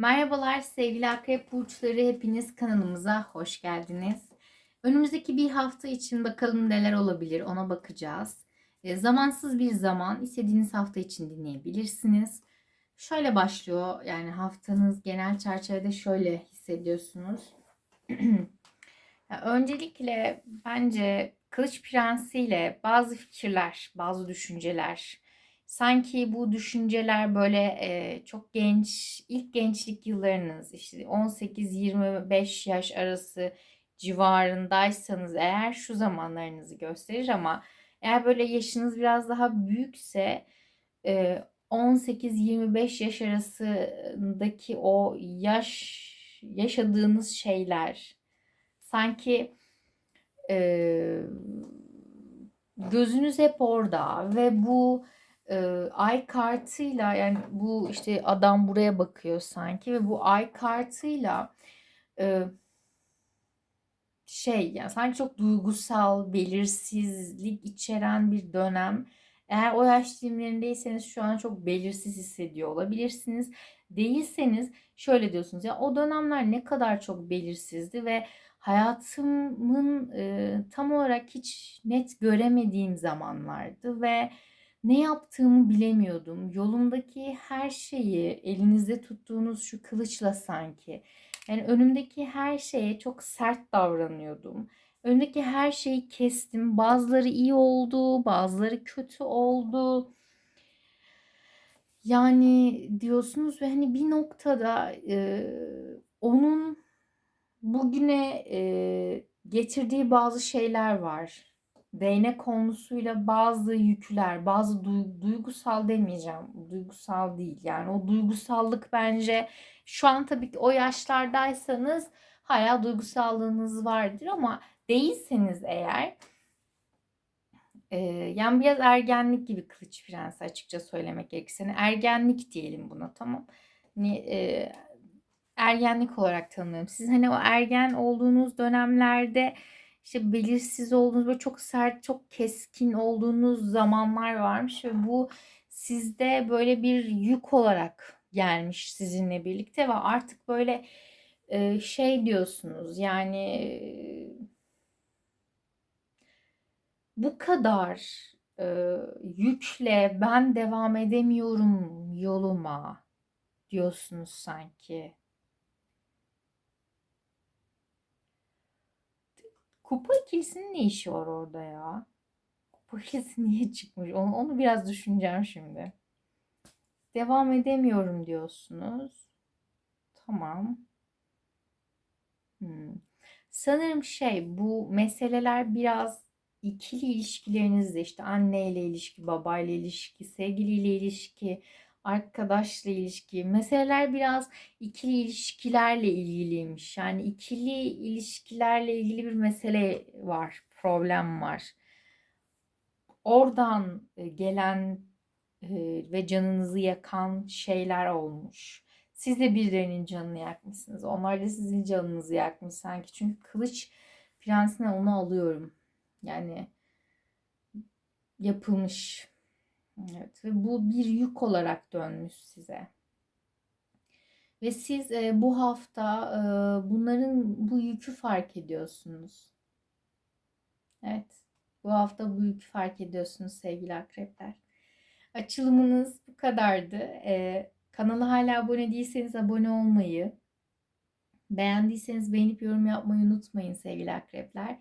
Merhabalar sevgili akrep burçları hepiniz kanalımıza hoş geldiniz. Önümüzdeki bir hafta için bakalım neler olabilir ona bakacağız. E, zamansız bir zaman istediğiniz hafta için dinleyebilirsiniz. Şöyle başlıyor yani haftanız genel çerçevede şöyle hissediyorsunuz. öncelikle bence Kılıç Prensi ile bazı fikirler, bazı düşünceler, sanki bu düşünceler böyle e, çok genç, ilk gençlik yıllarınız işte 18-25 yaş arası civarındaysanız eğer şu zamanlarınızı gösterir ama eğer böyle yaşınız biraz daha büyükse e, 18-25 yaş arasındaki o yaş yaşadığınız şeyler sanki e, gözünüz hep orada ve bu e, ay kartıyla yani bu işte adam buraya bakıyor sanki ve bu ay kartıyla e, şey yani sanki çok duygusal, belirsizlik içeren bir dönem. Eğer o yaş dilimlerindeyseniz şu an çok belirsiz hissediyor olabilirsiniz. Değilseniz şöyle diyorsunuz ya o dönemler ne kadar çok belirsizdi ve hayatımın e, tam olarak hiç net göremediğim zamanlardı ve ne yaptığımı bilemiyordum. Yolumdaki her şeyi elinizde tuttuğunuz şu kılıçla sanki. Yani önümdeki her şeye çok sert davranıyordum. Önümdeki her şeyi kestim. Bazıları iyi oldu, bazıları kötü oldu. Yani diyorsunuz ve hani bir noktada e, onun bugüne e, getirdiği bazı şeyler var değnek konusuyla bazı yükler, bazı duygusal demeyeceğim. Duygusal değil. Yani o duygusallık bence şu an tabii ki o yaşlardaysanız hala duygusallığınız vardır ama değilseniz eğer e, yani biraz ergenlik gibi kılıç prensi açıkça söylemek gerekirse. Yani ergenlik diyelim buna tamam. Hani, e, ergenlik olarak tanımlıyorum. Siz hani o ergen olduğunuz dönemlerde işte belirsiz olduğunuz böyle çok sert, çok keskin olduğunuz zamanlar varmış ve bu sizde böyle bir yük olarak gelmiş sizinle birlikte ve artık böyle e, şey diyorsunuz yani bu kadar e, yükle ben devam edemiyorum yoluma diyorsunuz sanki. Kupa ikilisinin ne işi var orada ya? Kupa ikilisi niye çıkmış? Onu, onu biraz düşüneceğim şimdi. Devam edemiyorum diyorsunuz. Tamam. Hmm. Sanırım şey bu meseleler biraz ikili ilişkilerinizde işte anneyle ilişki, babayla ilişki, sevgiliyle ilişki, arkadaşla ilişki, meseleler biraz ikili ilişkilerle ilgiliymiş. Yani ikili ilişkilerle ilgili bir mesele var, problem var. Oradan e, gelen e, ve canınızı yakan şeyler olmuş. Siz de birilerinin canını yakmışsınız. Onlar da sizin canınızı yakmış sanki. Çünkü kılıç prensine onu alıyorum. Yani yapılmış Evet ve bu bir yük olarak dönmüş size. Ve siz e, bu hafta e, bunların bu yükü fark ediyorsunuz. Evet. Bu hafta bu yükü fark ediyorsunuz sevgili akrepler. Açılımınız bu kadardı. E, kanala hala abone değilseniz abone olmayı, beğendiyseniz beğenip yorum yapmayı unutmayın sevgili akrepler.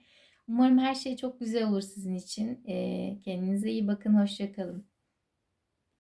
Umarım her şey çok güzel olur sizin için. E, kendinize iyi bakın. Hoşçakalın.